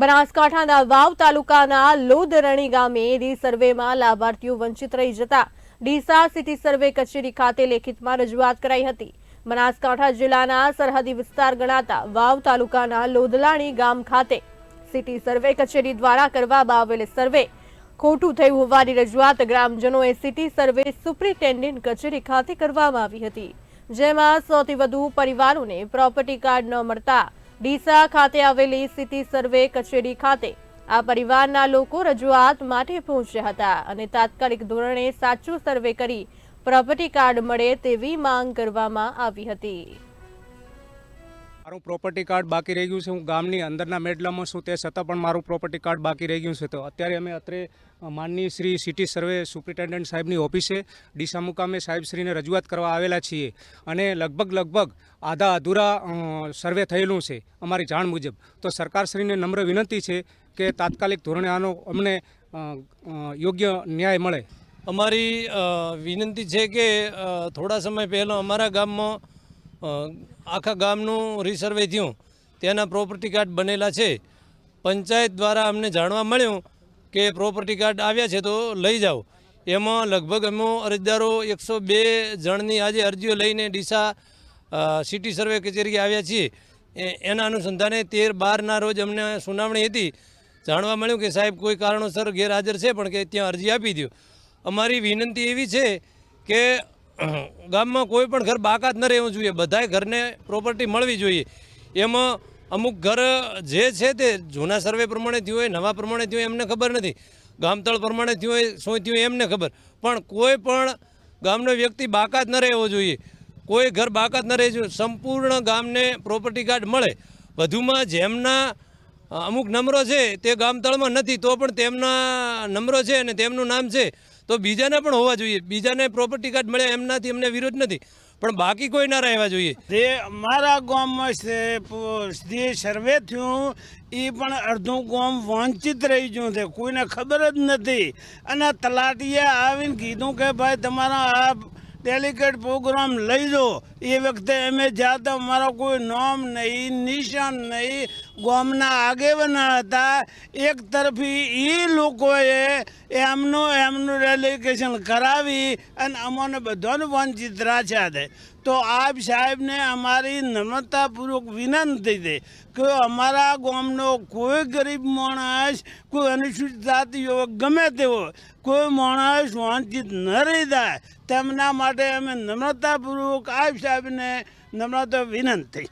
બનાસકાંઠાના વાવ તાલુકાના લોદરણી ગામે રી સર્વેમાં લાભાર્થીઓ વંચિત રહી જતા ડીસા સિટી સર્વે કચેરી ખાતે લેખિતમાં રજૂઆત કરાઈ હતી. બનાસકાંઠા જિલ્લાના સરહદી વિસ્તાર ગણાતા વાવ તાલુકાના લોદલાણી ગામ ખાતે સિટી સર્વે કચેરી દ્વારા કરવામાં આવેલ સર્વે ખોટું થયું હોવાની રજૂઆત ગ્રામજનોએ સિટી સર્વે સુપ્રિન્ટેન્ડન્ટ કચેરી ખાતે કરવામાં આવી હતી. જેમાં સૌથી વધુ પરિવારોને પ્રોપર્ટી કાર્ડ ન મળતા ડીસા ખાતે આવેલી સિટી સર્વે કચેરી ખાતે આ પરિવારના લોકો રજૂઆત માટે પહોંચ્યા હતા અને તાત્કાલિક ધોરણે સાચું સર્વે કરી પ્રોપર્ટી કાર્ડ મળે તેવી માંગ કરવામાં આવી હતી. મારું પ્રોપર્ટી કાર્ડ બાકી રહી ગયું છે. હું ગામની અંદરના મેડલામાં છું, તે છતાં પણ મારું પ્રોપર્ટી કાર્ડ બાકી રહી ગયું છે. તો અત્યારે અમે અત્રે માનની શ્રી સિટી સર્વે સુપ્રિન્ટેન્ડન્ટ સાહેબની ઓફિસે ડીસા મુકામે સાહેબશ્રીને રજૂઆત કરવા આવેલા છીએ અને લગભગ લગભગ આધા અધૂરા સર્વે થયેલું છે અમારી જાણ મુજબ. તો સરકારશ્રીને નમ્ર વિનંતી છે કે તાત્કાલિક ધોરણે આનો અમને યોગ્ય ન્યાય મળે. અમારી વિનંતી છે કે થોડા સમય પહેલાં અમારા ગામમાં આખા ગામનું રિસર્વે થયું. તેના પ્રોપર્ટી કાર્ડ બનેલા છે. પંચાયત દ્વારા અમને જાણવા મળ્યું કે પ્રોપર્ટી કાર્ડ આવ્યા છે તો લઈ જાઓ. એમાં લગભગ અમે અરજદારો એકસો બે જણની આજે અરજીઓ લઈને ડીસા સિટી સર્વે કચેરી આવ્યા છીએ. એના અનુસંધાને તેર બારના રોજ અમને સુનાવણી હતી. જાણવા મળ્યું કે સાહેબ કોઈ કારણોસર ગેરહાજર છે પણ કે ત્યાં અરજી આપી દો અમારી વિનંતી એવી છે કે ગામમાં કોઈ પણ ઘર બાકાત ન રહેવું જોઈએ. બધાય ઘરને પ્રોપર્ટી મળવી જોઈએ. એમાં અમુક ઘર જે છે તે જૂના સર્વે પ્રમાણે થયું હોય, નવા પ્રમાણે થયું હોય, એમને ખબર નથી. ગામતળ પ્રમાણે થયું હોય શું થયું એમને ખબર. પણ કોઈ પણ ગામનો વ્યક્તિ બાકાત ન રહેવો જોઈએ. કોઈ ઘર બાકાત ન રહેવું જોઈએ. સંપૂર્ણ ગામને પ્રોપર્ટી કાર્ડ મળે. વધુમાં જેમના અમુક નંબરો છે તે ગામતળમાં નથી, તો પણ તેમના નંબરો છે અને તેમનું નામ છે. તો બીજાને પણ હોવા જોઈએ. બીજાને પ્રોપર્ટી કાર્ડ મળે એમનાથી અમને વિરોધ નથી. પણ બાકી કોઈ ના રહેવા જોઈએ. જે અમારા ગામમાં જે સર્વે થયું એ પણ અડધું ગામ વંચિત રહી ગયું છે. કોઈને ખબર જ નથી. અને તલાટીએ આવીને કીધું કે ભાઈ તમારા આ ડેલિકેટ પ્રોગ્રામ લઈ લો. એ વખતે અમે જ્યાં તો અમારો કોઈ નામ નહીં, નિશાન નહીં, ગામના આગેવાના હતા. એક તરફી એ લોકોએ એમનું એમનું ડેલિકેશન કરાવી અને અમને બધાને વંચિત રાખ્યા છે. તો આપ સાહેબને અમારી નમ્રતાપૂર્વક વિનંતી છે કે અમારા ગામનો કોઈ ગરીબ માણસ, કોઈ અનુસૂચિત જાતિઓ ગમે તેવો કોઈ માણસ વાંચિત ન રહી જાય તેમના માટે અમે નમ્રતાપૂર્વક આપ સાહેબને નમ્રતા વિનંતી.